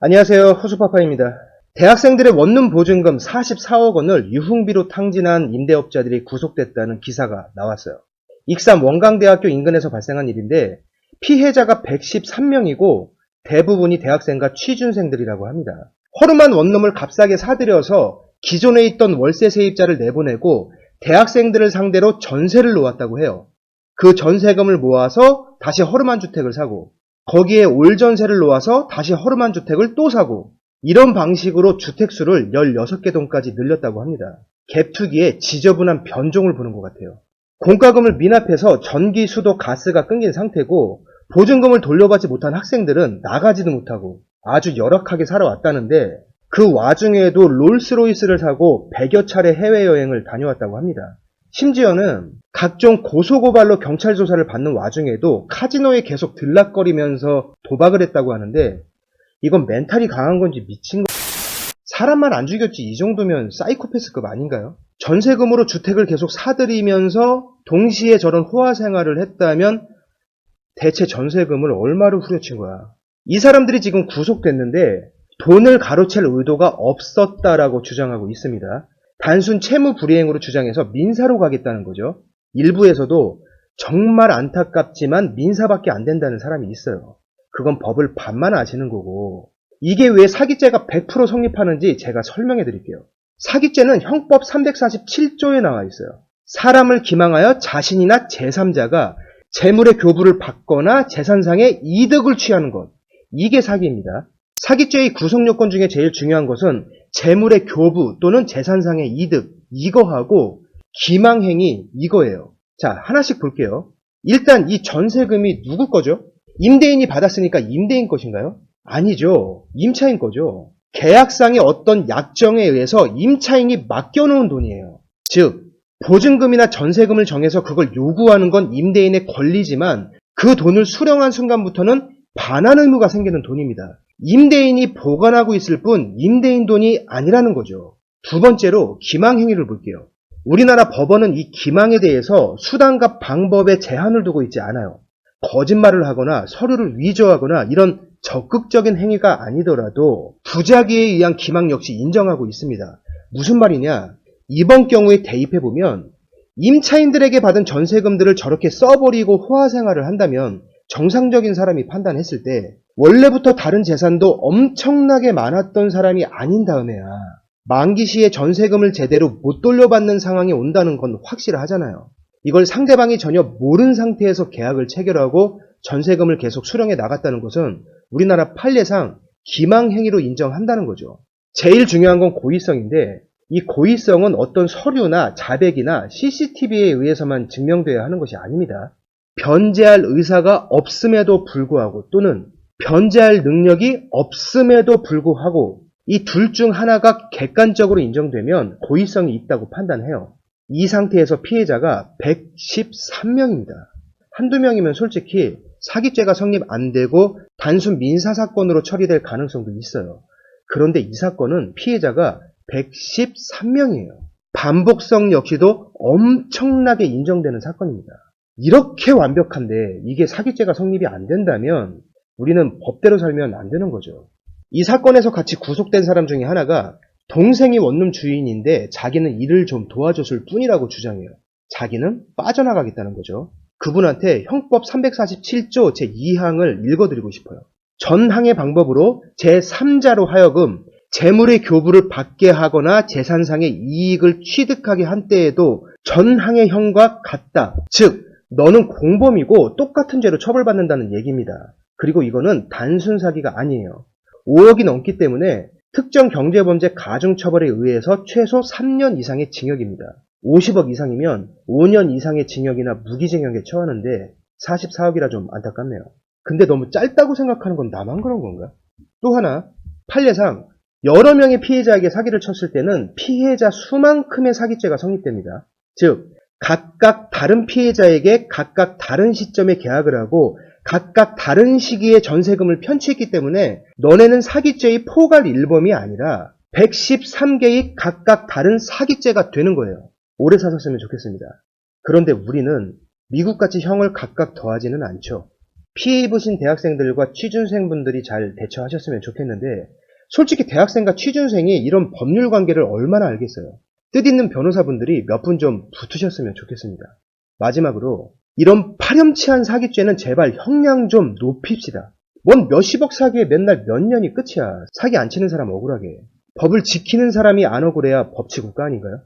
안녕하세요. 호수파파입니다. 대학생들의 원룸 보증금 44억 원을 유흥비로 탕진한 임대업자들이 구속됐다는 기사가 나왔어요. 익산 원광대학교 인근에서 발생한 일인데 피해자가 113명이고 대부분이 대학생과 취준생들이라고 합니다. 허름한 원룸을 값싸게 사들여서 기존에 있던 월세 세입자를 내보내고 대학생들을 상대로 전세를 놓았다고 해요. 그 전세금을 모아서 다시 허름한 주택을 사고 거기에 올 전세를 놓아서 다시 허름한 주택을 또 사고 이런 방식으로 주택수를 16개 동까지 늘렸다고 합니다. 갭투기에 지저분한 변종을 보는 것 같아요. 공과금을 미납해서 전기, 수도, 가스가 끊긴 상태고 보증금을 돌려받지 못한 학생들은 나가지도 못하고 아주 열악하게 살아왔다는데 그 와중에도 롤스로이스를 사고 100여 차례 해외여행을 다녀왔다고 합니다. 심지어는 각종 고소고발로 경찰 조사를 받는 와중에도 카지노에 계속 들락거리면서 도박을 했다고 하는데 이건 멘탈이 강한 건지 미친 거 사람만 안 죽였지 이 정도면 사이코패스급 아닌가요? 전세금으로 주택을 계속 사들이면서 동시에 저런 호화 생활을 했다면 대체 전세금을 얼마로 후려친 거야? 이 사람들이 지금 구속됐는데 돈을 가로챌 의도가 없었다라고 주장하고 있습니다. 단순 채무 불이행으로 주장해서 민사로 가겠다는 거죠. 일부에서도 정말 안타깝지만 민사밖에 안 된다는 사람이 있어요. 그건 법을 반만 아시는 거고 이게 왜 사기죄가 100% 성립하는지 제가 설명해 드릴게요. 사기죄는 형법 347조에 나와 있어요. 사람을 기망하여 자신이나 제3자가 재물의 교부를 받거나 재산상의 이득을 취하는 것. 이게 사기입니다. 사기죄의 구성 요건 중에 제일 중요한 것은 재물의 교부 또는 재산상의 이득 이거하고 기망행위 이거예요. 자 하나씩 볼게요. 일단 이 전세금이 누구 거죠? 임대인이 받았으니까 임대인 것인가요? 아니죠. 임차인 거죠. 계약상의 어떤 약정에 의해서 임차인이 맡겨놓은 돈이에요. 즉 보증금이나 전세금을 정해서 그걸 요구하는 건 임대인의 권리지만 그 돈을 수령한 순간부터는 반환 의무가 생기는 돈입니다. 임대인이 보관하고 있을 뿐 임대인 돈이 아니라는 거죠. 두 번째로 기망 행위를 볼게요. 우리나라 법원은 이 기망에 대해서 수단과 방법에 제한을 두고 있지 않아요. 거짓말을 하거나 서류를 위조하거나 이런 적극적인 행위가 아니더라도 부작위에 의한 기망 역시 인정하고 있습니다. 무슨 말이냐? 이번 경우에 대입해 보면 임차인들에게 받은 전세금들을 저렇게 써버리고 호화 생활을 한다면 정상적인 사람이 판단했을 때 원래부터 다른 재산도 엄청나게 많았던 사람이 아닌 다음에야 만기 시에 전세금을 제대로 못 돌려받는 상황이 온다는 건 확실하잖아요. 이걸 상대방이 전혀 모른 상태에서 계약을 체결하고 전세금을 계속 수령해 나갔다는 것은 우리나라 판례상 기망행위로 인정한다는 거죠. 제일 중요한 건 고의성인데 이 고의성은 어떤 서류나 자백이나 CCTV에 의해서만 증명되어야 하는 것이 아닙니다. 변제할 의사가 없음에도 불구하고 또는 변제할 능력이 없음에도 불구하고 이 둘 중 하나가 객관적으로 인정되면 고의성이 있다고 판단해요. 이 상태에서 피해자가 113명입니다. 한두 명이면 솔직히 사기죄가 성립 안 되고 단순 민사 사건으로 처리될 가능성도 있어요. 그런데 이 사건은 피해자가 113명이에요. 반복성 역시도 엄청나게 인정되는 사건입니다. 이렇게 완벽한데 이게 사기죄가 성립이 안 된다면 우리는 법대로 살면 안 되는 거죠. 이 사건에서 같이 구속된 사람 중에 하나가 동생이 원룸 주인인데 자기는 일을 좀 도와줬을 뿐이라고 주장해요. 자기는 빠져나가겠다는 거죠. 그분한테 형법 347조 제2항을 읽어드리고 싶어요. 전항의 방법으로 제3자로 하여금 재물의 교부를 받게 하거나 재산상의 이익을 취득하게 한 때에도 전항의 형과 같다. 즉, 너는 공범이고 똑같은 죄로 처벌받는다는 얘기입니다. 그리고 이거는 단순 사기가 아니에요. 5억이 넘기 때문에 특정 경제범죄 가중처벌에 의해서 최소 3년 이상의 징역입니다. 50억 이상이면 5년 이상의 징역이나 무기징역에 처하는데 44억이라 좀 안타깝네요. 근데 너무 짧다고 생각하는 건 나만 그런 건가? 또 하나, 판례상 여러 명의 피해자에게 사기를 쳤을 때는 피해자 수만큼의 사기죄가 성립됩니다. 즉, 각각 다른 피해자에게 각각 다른 시점에 계약을 하고 각각 다른 시기에 전세금을 편취했기 때문에 너네는 사기죄의 포괄 일범이 아니라 113개의 각각 다른 사기죄가 되는 거예요. 오래 사셨으면 좋겠습니다. 그런데 우리는 미국같이 형을 각각 더하지는 않죠. 피해 입으신 대학생들과 취준생분들이 잘 대처하셨으면 좋겠는데 솔직히 대학생과 취준생이 이런 법률 관계를 얼마나 알겠어요. 뜻있는 변호사분들이 몇 분 좀 붙으셨으면 좋겠습니다. 마지막으로 이런 파렴치한 사기죄는 제발 형량 좀 높입시다. 뭔 몇십억 사기에 맨날 몇 년이 끝이야. 사기 안 치는 사람 억울하게. 법을 지키는 사람이 안 억울해야 법치국가 아닌가요?